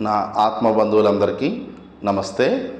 నా ఆత్మ బంధువులందరికీ నమస్తే.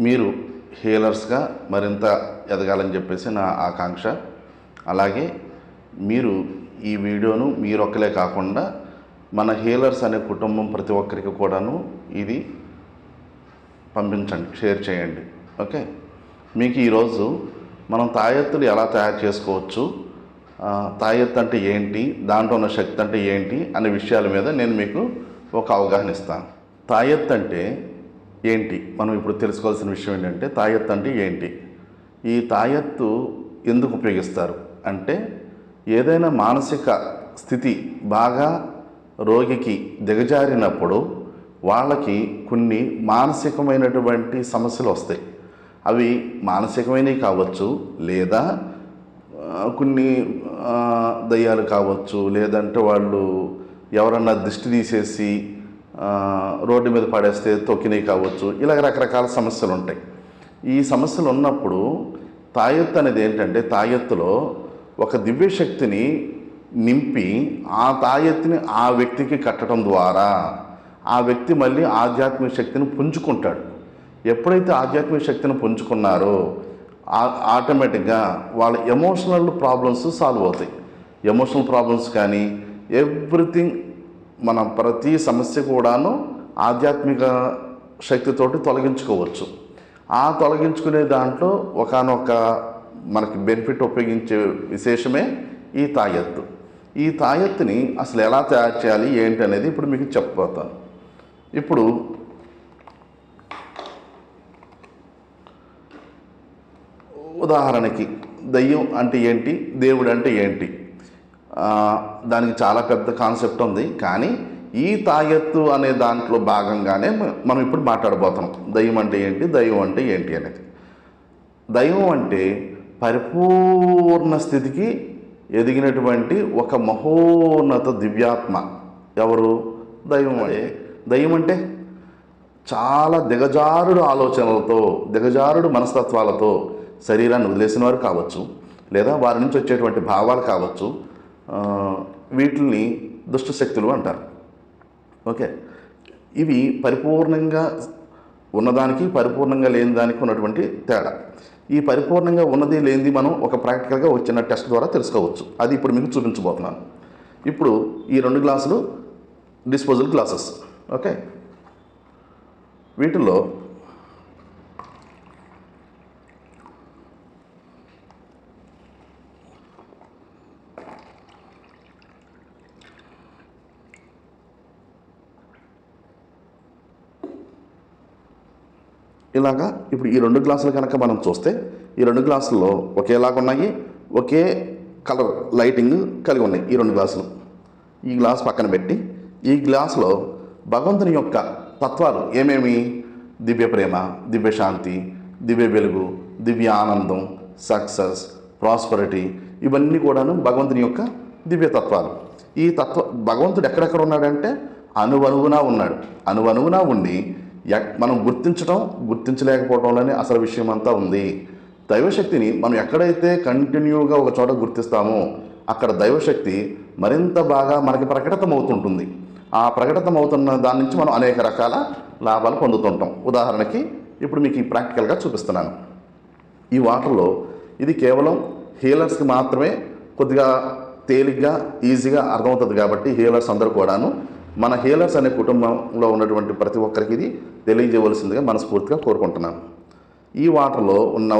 మీరు హీలర్స్గా మరింత ఎదగాలని చెప్పేసి నా ఆకాంక్ష. అలాగే మీరు ఈ వీడియోను మీరొక్కలే కాకుండా మన హీలర్స్ అనే కుటుంబం ప్రతి ఒక్కరికి కూడాను ఇది పంపించండి షేర్ చేయండి. ఓకే? మీకు ఈరోజు మనం తాయెత్తులు ఎలా తయారు చేసుకోవచ్చు? తాయెత్తు అంటే ఏంటి? దాంట్లో ఉన్న శక్తి అంటే ఏంటి? అనే విషయాల మీద నేను మీకు ఒక అవగాహన ఇస్తాను. తాయెత్తు అంటే ఏంటి? మనం ఇప్పుడు తెలుసుకోవాల్సిన విషయం ఏంటంటే తాయెత్తు అంటే ఏంటి? ఈ తాయత్తు ఎందుకు ఉపయోగిస్తారు? అంటే ఏదైనా మానసిక స్థితి బాగా రోగికి దిగజారినప్పుడు వాళ్ళకి కొన్ని మానసికమైనటువంటి సమస్యలు వస్తాయి. అవి మానసికమైనవి కావచ్చు లేదా కొన్ని దయ్యాలు కావచ్చు లేదంటే వాళ్ళు ఎవరన్నా దిష్టి తీసేసి రోడ్డు మీద పడేస్తే తొక్కినవి కావచ్చు. ఇలాగ రకరకాల సమస్యలు ఉంటాయి. ఈ సమస్యలు ఉన్నప్పుడు తాయెత్తు అనేది ఏంటంటే తాయెత్తులో ఒక దివ్య శక్తిని నింపి ఆ తాయెత్తుని ఆ వ్యక్తికి కట్టడం ద్వారా ఆ వ్యక్తి మళ్ళీ ఆధ్యాత్మిక శక్తిని పుంజుకుంటాడు. ఎప్పుడైతే ఆధ్యాత్మిక శక్తిని పుంజుకున్నారో ఆటోమేటిక్గా వాళ్ళ ఎమోషనల్ ప్రాబ్లమ్స్ సాల్వ్ అవుతాయి. ఎమోషనల్ ప్రాబ్లమ్స్ కానీ ఎవ్రీథింగ్ మన ప్రతి సమస్య కూడాను ఆధ్యాత్మిక శక్తితోటి తొలగించుకోవచ్చు. ఆ తొలగించుకునే దాంట్లో ఒకనొక మనకి బెనిఫిట్ ఉపయోగించే విశేషమే ఈ తాయెత్తు. ఈ తాయెత్తుని అసలు ఎలా తయారు చేయాలి ఏంటి అనేది ఇప్పుడు మీకు చెప్పబోతాను. ఇప్పుడు ఉదాహరణకి దయ్యం అంటే ఏంటి దేవుడు అంటే ఏంటి? దానికి చాలా పెద్ద కాన్సెప్ట్ ఉంది. కానీ ఈ తాయెత్తు అనే దాంట్లో భాగంగానే మనం ఇప్పుడు మాట్లాడబోతున్నాం. దయ్యం అంటే ఏంటి? దైవం అంటే ఏంటి అనేది. దైవం అంటే పరిపూర్ణ స్థితికి ఎదిగినటువంటి ఒక మహోన్నత దివ్యాత్మ. ఎవరు? దైవం అంటే. దైవం అంటే చాలా దిగజారుడు ఆలోచనలతో దిగజారుడు మనస్తత్వాలతో శరీరాన్ని వదిలేసిన వారు కావచ్చు లేదా వారి నుంచి వచ్చేటువంటి భావాలు కావచ్చు వీటిని దుష్ట శక్తులు అంటారు. ఓకే. ఇవి పరిపూర్ణంగా ఉన్నదానికి పరిపూర్ణంగా లేని దానికి ఉన్నటువంటి తేడా. ఈ పరిపూర్ణంగా ఉన్నది లేనిది మనం ఒక ప్రాక్టికల్గా వచ్చిన టెస్ట్ ద్వారా తెలుసుకోవచ్చు. అది ఇప్పుడు మీకు చూపించబోతున్నాను. ఇప్పుడు ఈ రెండు గ్లాసులు డిస్పోజల్ గ్లాసెస్. ఓకే. వీటిల్లో ఇలాగా ఇప్పుడు ఈ రెండు గ్లాసులు కనుక మనం చూస్తే ఈ రెండు గ్లాసుల్లో ఒకేలాగా ఉన్నాయి ఒకే కలర్ లైటింగ్ కలిగి ఉన్నాయి ఈ రెండు గ్లాసులు. ఈ గ్లాస్ పక్కన పెట్టి ఈ గ్లాసులో భగవంతుని యొక్క తత్వాలు ఏమేమి? దివ్య ప్రేమ దివ్య శాంతి దివ్య వెలుగు దివ్య ఆనందం సక్సెస్ ప్రాస్పరిటీ ఇవన్నీ కూడాను భగవంతుని యొక్క దివ్య తత్వాలు. ఈ తత్వ భగవంతుడు ఎక్కడెక్కడ ఉన్నాడంటే అనువనువునా ఉన్నాడు. అనువనువునా ఉండి మనం గుర్తించడం గుర్తించలేకపోవడంలోనే అసలు విషయం అంతా ఉంది. దైవశక్తిని మనం ఎక్కడైతే కంటిన్యూగా ఒక చోట గుర్తిస్తామో అక్కడ దైవశక్తి మరింత బాగా మనకి ప్రకటితమవుతుంటుంది. ఆ ప్రకటితమవుతున్న దాని నుంచి మనం అనేక రకాల లాభాలు పొందుతుంటాం. ఉదాహరణకి ఇప్పుడు మీకు ఈ ప్రాక్టికల్గా చూపిస్తున్నాను. ఈ వాటర్లో ఇది కేవలం హీలర్స్కి మాత్రమే కొద్దిగా తేలిగ్గా ఈజీగా అర్థమవుతుంది కాబట్టి హీలర్స్ అందరూ కూడాను మన హీలర్స్ అనే కుటుంబంలో ఉన్నటువంటి ప్రతి ఒక్కరికి ఇది తెలియజేయవలసిందిగా మనస్ఫూర్తిగా కోరుకుంటున్నాను. ఈ వాటర్లో ఉన్న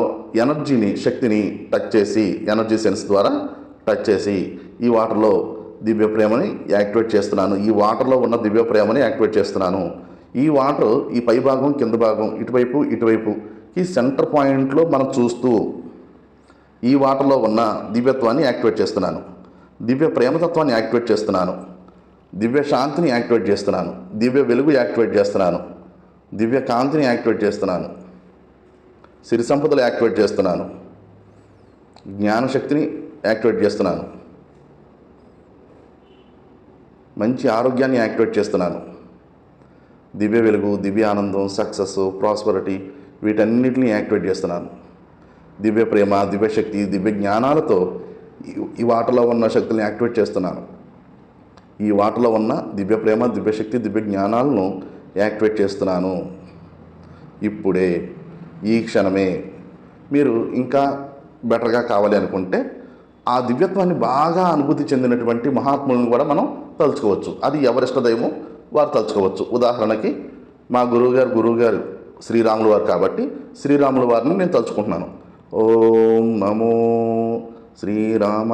ఎనర్జీని శక్తిని టచ్ చేసి ఎనర్జీ సెన్స్ ద్వారా టచ్ చేసి ఈ వాటర్లో దివ్య ప్రేమని యాక్టివేట్ చేస్తున్నాను. ఈ వాటర్లో ఉన్న దివ్య ప్రేమని యాక్టివేట్ చేస్తున్నాను. ఈ వాటర్ ఈ పై భాగం కింద భాగం ఇటువైపు ఇటువైపు ఈ సెంటర్ పాయింట్లో మనం చూస్తూ ఈ వాటర్లో ఉన్న దివ్యత్వాన్ని యాక్టివేట్ చేస్తున్నాను. దివ్య ప్రేమతత్వాన్ని యాక్టివేట్ చేస్తున్నాను. దివ్య శాంతిని యాక్టివేట్ చేస్తున్నాను. దివ్య వెలుగు యాక్టివేట్ చేస్తున్నాను. దివ్య కాంతిని యాక్టివేట్ చేస్తున్నాను. సిరి సంపదలు యాక్టివేట్ చేస్తున్నాను. జ్ఞానశక్తిని యాక్టివేట్ చేస్తున్నాను. మంచి ఆరోగ్యాన్ని యాక్టివేట్ చేస్తున్నాను. దివ్య వెలుగు దివ్య ఆనందం సక్సెస్ ప్రాస్పరిటీ వీటన్నిటిని యాక్టివేట్ చేస్తున్నాను. దివ్య ప్రేమ దివ్య శక్తి దివ్య జ్ఞానాలతో ఈ- వాటలో ఉన్న శక్తులను యాక్టివేట్ చేస్తున్నాను. ఈ వాటలో ఉన్న దివ్య ప్రేమ దివ్యశక్తి దివ్య జ్ఞానాలను యాక్టివేట్ చేస్తున్నాను. ఇప్పుడే ఈ క్షణమే మీరు ఇంకా బెటర్గా కావాలి అనుకుంటే ఆ దివ్యత్వాన్ని బాగా అనుభూతి చెందినటువంటి మహాత్ములను కూడా మనం తలుచుకోవచ్చు. అది ఎవరిష్ట దైవం వారు తలుచుకోవచ్చు. ఉదాహరణకి మా గురువుగారు గురువుగారు శ్రీరాములు వారు కాబట్టి శ్రీరాముల వారిని నేను తలుచుకుంటున్నాను. ఓం నమో శ్రీరామ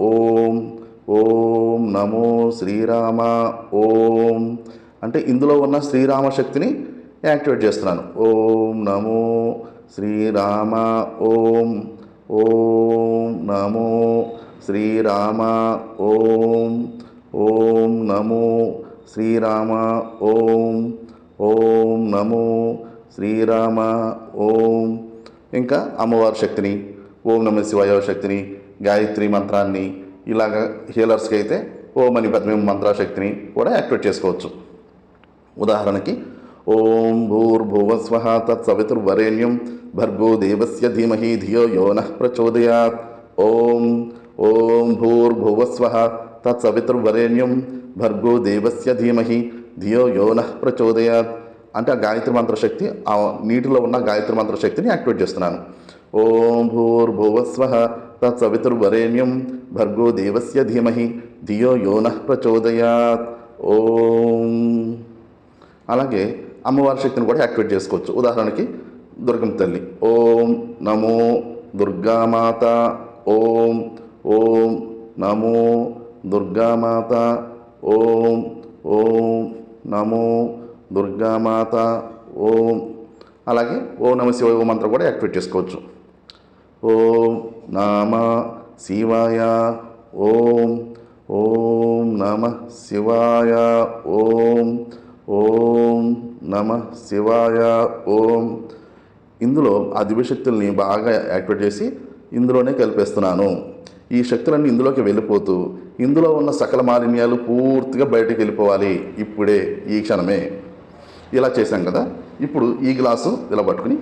ఓం ఓం నమో శ్రీరామ ఓం. అంటే ఇందులో ఉన్న శ్రీరామ శక్తిని యాక్టివేట్ చేస్తున్నాను. ఓం నమో శ్రీరామ ఓం. ఓం నమో శ్రీరామ ఓం. ఓం నమో శ్రీరామ ఓం. ఓం నమో శ్రీరామ ఓం. ఇంకా అమ్మవారి శక్తిని ఓం నమ శివాయ శక్తిని గాయత్రి మంత్రాన్ని ఇలాగ హీలర్స్కి అయితే ఓం అని పద్మ మంత్రశక్తిని కూడా యాక్టివేట్ చేసుకోవచ్చు. ఉదాహరణకి ఓం భూర్భువస్వ తత్సవితుర్వరేణ్యం భర్గో దేవస్య ధీమహి ధియో యో నః ప్రచోదయాత్. ఓం ఓం భూర్భువస్వ తత్సవితుర్వరేణ్యం భర్గో దేవస్య ధీమహి ధియో యో నః ప్రచోదయాత్. అంటే ఆ గాయత్రి మంత్రశక్తి ఆ నీటిలో ఉన్న గాయత్రి మంత్రశక్తిని యాక్టివేట్ చేస్తున్నాను. ఓం భూర్భువస్వ తత్సవితుర్వరేణ్యం భర్గో దేవస్య ధీమహి ధియో యో ప్రచోదయాత్ ఓం అలాగే అమ్మవారి శక్తిని కూడా యాక్టివేట్ చేసుకోవచ్చు. ఉదాహరణకి దుర్గం తల్లి. ఓం నమో దుర్గామాత. ఓం ఓం నమో దుర్గామాత. ఓం ఓం నమో దుర్గామాత. ఓం. అలాగే ఓం నమ శివ మంత్రం కూడా యాక్టివేట్ చేసుకోవచ్చు. ఓం నామ శివాయ ఓం ఓం నమ శివాయ ఓం ఓం నమ శివాయ ఓం. ఇందులో ఆ దివ్యశక్తుల్ని బాగా యాక్టివేట్ చేసి ఇందులోనే కలిపేస్తున్నాను. ఈ శక్తులన్నీ ఇందులోకి వెళ్ళిపోతూ ఇందులో ఉన్న సకల మాలిన్యాలు పూర్తిగా బయటకు వెళ్ళిపోవాలి. ఇప్పుడే ఈ క్షణమే. ఇలా చేశాం కదా? ఇప్పుడు ఈ గ్లాసు ఇలా పట్టుకుని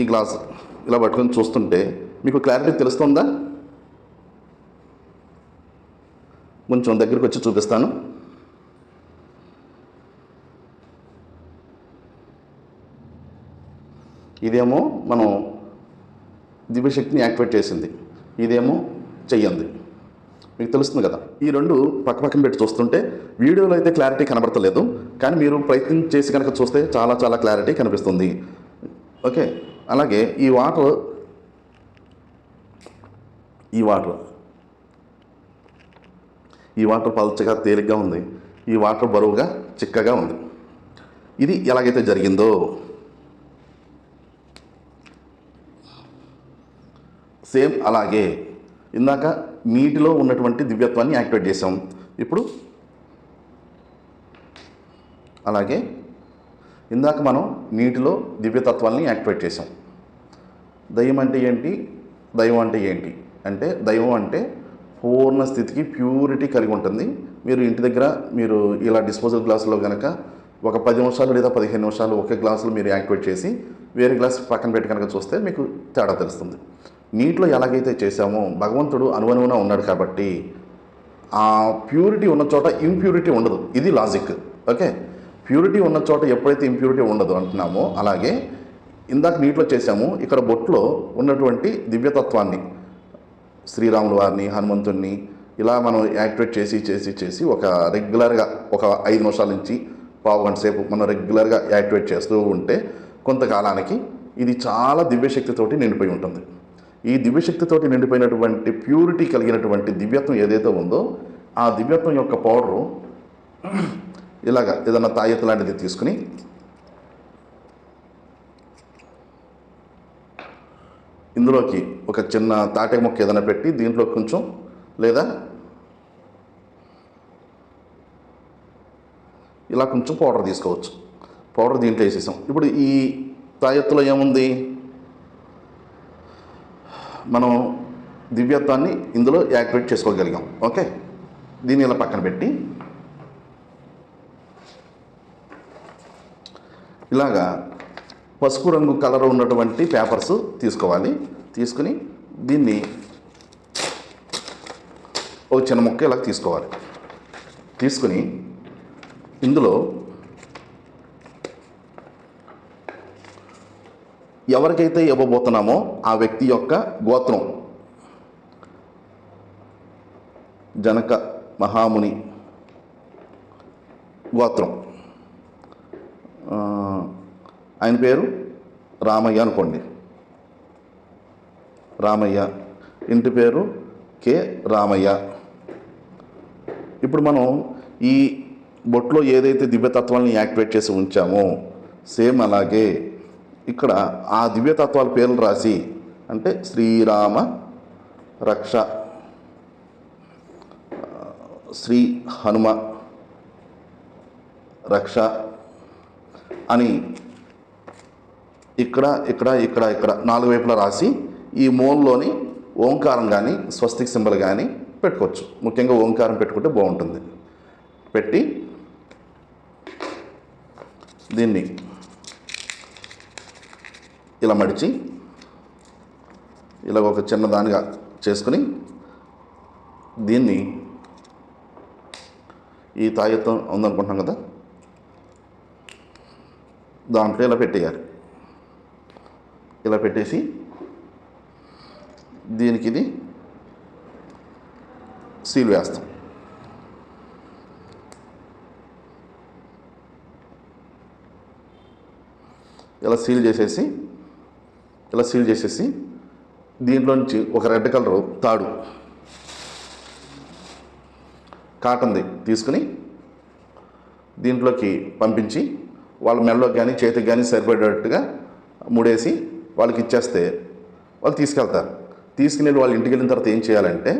ఈ గ్లాసు. ఇలా పట్టుకొని చూస్తుంటే మీకు క్లారిటీ తెలుస్తుందా? కొంచెం దగ్గరికి వచ్చి చూపిస్తాను. ఇదేమో మనం దివ్యశక్తిని యాక్టివేట్ చేసింది. ఇదేమో చెయ్యంది. మీకు తెలుస్తుంది కదా? ఈ రెండు పక్క పక్కన పెట్టి చూస్తుంటే వీడియోలో అయితే క్లారిటీ కనబడతలేదు కానీ మీరు ప్రయత్నం చేసి కనుక చూస్తే చాలా చాలా క్లారిటీ కనిపిస్తుంది. ఓకే? అలాగే ఈ వాటర్ ఈ వాటర్ ఈ వాటర్ పలచగా తేలిగ్గా ఉంది. ఈ వాటర్ బరువుగా చిక్కగా ఉంది. ఇది ఎలాగైతే జరిగిందో సేమ్ అలాగే ఇందాక నీటిలో ఉన్నటువంటి దివ్యత్వాన్ని యాక్టివేట్ చేసాం ఇప్పుడు అలాగే ఇందాక మనం నీటిలో దివ్యతత్వాల్ని యాక్టివేట్ చేసాం దయ్యం అంటే ఏంటి? దైవం అంటే ఏంటి? అంటే దైవం అంటే పూర్ణ స్థితికి ప్యూరిటీ కలిగి ఉంటుంది. మీరు ఇంటి దగ్గర మీరు ఇలా డిస్పోజల్ గ్లాసులో కనుక ఒక పది నిమిషాలు లేదా పదిహేను నిమిషాలు ఒకే గ్లాసులో మీరు యాక్టివేట్ చేసి వేరే గ్లాస్ పక్కన పెట్టి కనుక చూస్తే మీకు తేడా తెలుస్తుంది. నీటిలో ఎలాగైతే చేసామో భగవంతుడు అనువనువున ఉన్నాడు కాబట్టి ఆ ప్యూరిటీ ఉన్న చోట ఇంప్యూరిటీ ఉండదు. ఇది లాజిక్ ఓకే? ప్యూరిటీ ఉన్న చోట ఎప్పుడైతే ఇంప్యూరిటీ ఉండదు అంటున్నామో అలాగే ఇందాక నీటిలో చేసాము ఇక్కడ బొట్లో ఉన్నటువంటి దివ్యతత్వాన్ని శ్రీరాముల వారిని హనుమంతుడిని ఇలా మనం యాక్టివేట్ చేసి చేసి చేసి ఒక రెగ్యులర్గా ఒక ఐదు నిమిషాల నుంచి పావు గంట సేపు మనం రెగ్యులర్గా యాక్టివేట్ చేస్తూ ఉంటే కొంతకాలానికి ఇది చాలా దివ్యశక్తితోటి నిండిపోయి ఉంటుంది. ఈ దివ్యశక్తితోటి నిండిపోయినటువంటి ప్యూరిటీ కలిగినటువంటి దివ్యత్వం ఏదైతే ఉందో ఆ దివ్యత్వం యొక్క పౌడరు ఇలాగ ఏదైనా తాయెత్తు లాంటిది తీసుకుని ఇందులోకి ఒక చిన్న తాటే మొక్క ఏదైనా పెట్టి దీంట్లో కొంచెం లేదా ఇలా కొంచెం పౌడర్ తీసుకోవచ్చు. పౌడర్ దీంట్లో వేసేసాం. ఇప్పుడు ఈ తాయెత్తులో ఏముంది? మనం దివ్యత్వాన్ని ఇందులో యాక్టివేట్ చేసుకోగలిగాం. ఓకే? దీన్ని ఇలా పక్కన పెట్టి ఇలాగా పసుపు రంగు కలర్ ఉన్నటువంటి పేపర్స్ తీసుకోవాలి. తీసుకుని దీన్ని ఒక చిన్న ముక్క ఇలా తీసుకోవాలి. తీసుకుని ఇందులో ఎవరికైతే ఇవ్వబోతున్నామో ఆ వ్యక్తి యొక్క గోత్రం జనక మహాముని గోత్రం. ఆయన పేరు రామయ్య అనుకోండి. రామయ్య. ఇంటి పేరు కే రామయ్య. ఇప్పుడు మనం ఈ బొట్లో ఏదైతే దివ్యతత్వాలని యాక్టివేట్ చేసి ఉంచామో సేమ్ అలాగే ఇక్కడ ఆ దివ్యతత్వాల పేర్లు రాసి అంటే శ్రీరామ రక్ష శ్రీ హనుమ రక్ష అని ఇక్కడ ఇక్కడ ఇక్కడ ఇక్కడ నాలుగు వైపులా రాసి ఈ మూలలోని ఓంకారం కానీ స్వస్తిక్ సింబల్ కానీ పెట్టుకోవచ్చు. ముఖ్యంగా ఓంకారం పెట్టుకుంటే బాగుంటుంది. పెట్టి దీన్ని ఇలా మడిచి ఇలా ఒక చిన్నదానిగా చేసుకుని దీన్ని ఈ తాయత్వం ఉందనుకుంటున్నాం కదా? దాంట్లో ఇలా పెట్టేయాలి. ఇలా పెట్టేసి దీనికి ఇది సీల్ వేస్తాం. ఇలా సీల్ చేసేసి ఇలా సీల్ చేసేసి దీంట్లో నుంచి ఒక రెడ్ కలర్ తాడు కాటన్ది తీసుకుని దీంట్లోకి పంపించి వాళ్ళ మెడలోకి కానీ చేతికి కానీ సరిపడేటట్టుగా ముడేసి వాళ్ళకి ఇచ్చేస్తే వాళ్ళు తీసుకెళ్తారు. తీసుకుని వాళ్ళు వాళ్ళ ఇంటికి వెళ్ళిన తర్వాత ఏం చేయాలంటే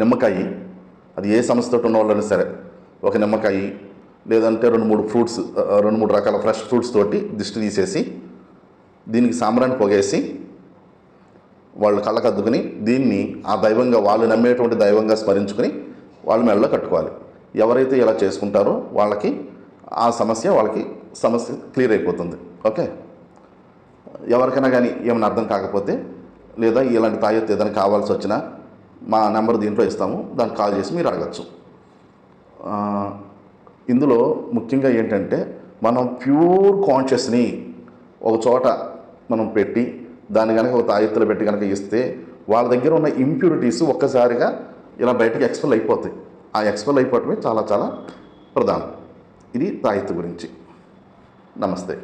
నిమ్మకాయ అది ఏ సంస్థతో ఉన్న వాళ్ళైనా సరే ఒక నిమ్మకాయ లేదంటే రెండు మూడు ఫ్రూట్స్ రెండు మూడు రకాల ఫ్రెష్ ఫ్రూట్స్ తోటి దిష్టి తీసేసి దీనికి సాంబ్రాన్ని పొగేసి వాళ్ళు కళ్ళకు అద్దుకుని దీన్ని ఆ దైవంగా వాళ్ళు నమ్మేటువంటి దైవంగా స్మరించుకుని వాళ్ళ మెడలో కట్టుకోవాలి. ఎవరైతే ఇలా చేసుకుంటారో వాళ్ళకి ఆ సమస్య వాళ్ళకి సమస్య క్లియర్ అయిపోతుంది. ఓకే? ఎవరికైనా కానీ ఏమైనా అర్థం కాకపోతే లేదా ఇలాంటి తాయెత్తు ఏదైనా కావాల్సి వచ్చినా మా నెంబర్ దీంట్లో ఇస్తాము. దానికి కాల్ చేసి మీరు అడగచ్చు. ఇందులో ముఖ్యంగా ఏంటంటే మనం ప్యూర్ కాన్షియస్ని ఒక చోట మనం పెట్టి దాన్ని కనుక ఒక తాయెత్తులో పెట్టి కనుక ఇస్తే వాళ్ళ దగ్గర ఉన్న ఇంప్యూరిటీస్ ఒక్కసారిగా ఇలా బయటకు ఎక్స్పెల్ అయిపోతాయి. ఆ ఎక్స్పెల్ అయిపోవటమే చాలా చాలా ప్రధానం. ఇది తాయెత్తు గురించి. నమస్తే.